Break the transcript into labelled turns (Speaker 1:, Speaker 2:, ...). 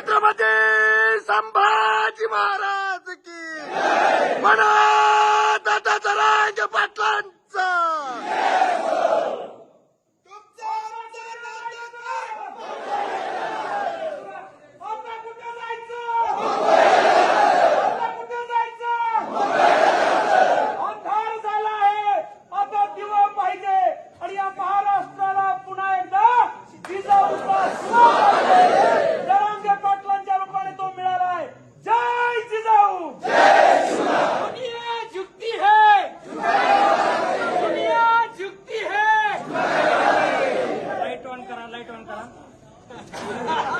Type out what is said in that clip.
Speaker 1: छत्रपती संभाजी महाराज की म्हणा दादा जरांग पाटलांचा.
Speaker 2: लाईट ऑन करा